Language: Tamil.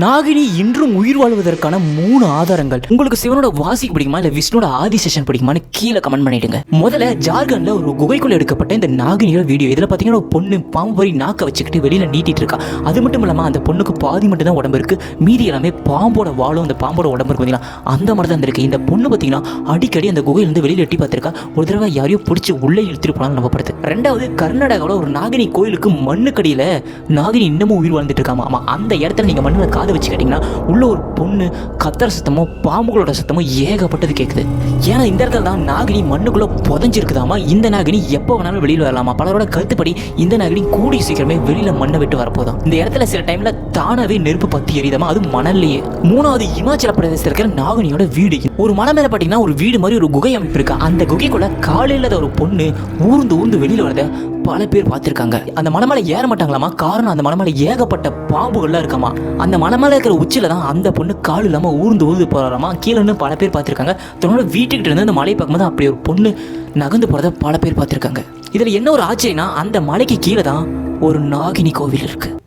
நாகினி இன்றும் உயிர் வாழ்வதற்கான மூணு ஆதாரங்கள். உங்களுக்கு சிவனோட வாசிக்கு பிடிக்குமா? இல்ல விஷ்ணுவோட ஆதி செஷன் பிடிக்குமான்னு கீழே கமெண்ட் பண்ணிடுங்க. முதல்ல ஜார்க்கண்ட்ல ஒரு குகைக்குள்ள எடுக்கப்பட்ட இந்த நாகினியோட வீடியோ இதுல பாத்தீங்கன்னா ஒரு பொண்ணு பாம்பு வரி நாக்க வச்சுக்கிட்டு வெளியில நீட்டிட்டு இருக்கா. அது மட்டும் இல்லாம அந்த பொண்ணுக்கு பாதி மட்டும் தான் உடம்பு இருக்கு. மீதி எல்லாமே பாம்போட வாழும் அந்த பாம்போட உடம்பு இருக்கு பாத்தீங்களா? அந்த மாதிரி தான் இருக்கு இந்த பொண்ணு பாத்தீங்கன்னா அடிக்கடி அந்த குகையிலிருந்து வெளியில எட்டி பார்த்திருக்கா. ஒரு தடவை யாரையோ பிடிச்சி உள்ளே இழுத்துட்டு போனாலும் நம்பப்படுது ரெண்டாவது கர்நாடகாவில் ஒரு நாகினி கோயிலுக்கு மண்ணுக்கடியில் நாகினி இன்னமும் உயிர் வாழ்ந்துட்டு இருக்காமா? ஆமா அந்த இடத்துல நீங்க மண்ணில் காது வச்சு கேட்டிங்கன்னா உள்ளே ஒரு பொண்ணு கத்தர சத்தமோ பாம்புகளோட சத்தமோ ஏகப்பட்டது கேட்குது ஏன்னா இந்த இடத்துல தான் நாகினி மண்ணுக்குள்ளே புதஞ்சிருக்குதாமா? இந்த நாகினி எப்போ வேணாலும் வெளியில் வரலாமா? பலரோட கருத்துப்படி இந்த நாகினி கூடி சீக்கிரமே வெளியில் மண்ணை விட்டு வரப்போதான் இந்த இடத்துல சில டைமில் தானாகவே நெருப்பு பத்தி எரியுதாமா? அது மணல்லையே. மூணாவது இமாச்சல பிரதேசத்தில் இருக்கிற நாகினியோட வீடு ஒரு மலை மேலே பார்த்தீங்கன்னா ஒரு வீடு மாதிரி ஒரு குகை அமைப்பு இருக்கு. அந்த குகைக்குள்ள காலையில் ஒரு பொண்ணு ஊர்ந்து ஊர்ந்து வெளியில் வரத. பல பேர் பார்த்துருக்காங்க. அந்த மலைமலை ஏற மாட்டாங்களாமா காரணம் அந்த மலைமலை ஏகப்பட்ட பாம்புகள்லாம் இருக்காமா அந்த மலைமலை இருக்கிற உச்சியில் தான் அந்த பொண்ணு கால் இல்லாமல் ஊர்ந்து ஊர்ந்து போறாமா கீழே பல பேர் பார்த்துருக்காங்க. தன்னோட வீட்டுக்கிட்ட இருந்து அந்த மலையை பார்க்கும்போது அப்படி ஒரு பொண்ணு நகர்ந்து போகிறத பல பேர் பார்த்துருக்காங்க. இதில் என்ன ஒரு ஆச்சரியனா அந்த மலைக்கு கீழே தான் ஒரு நாகினி கோவில் இருக்குது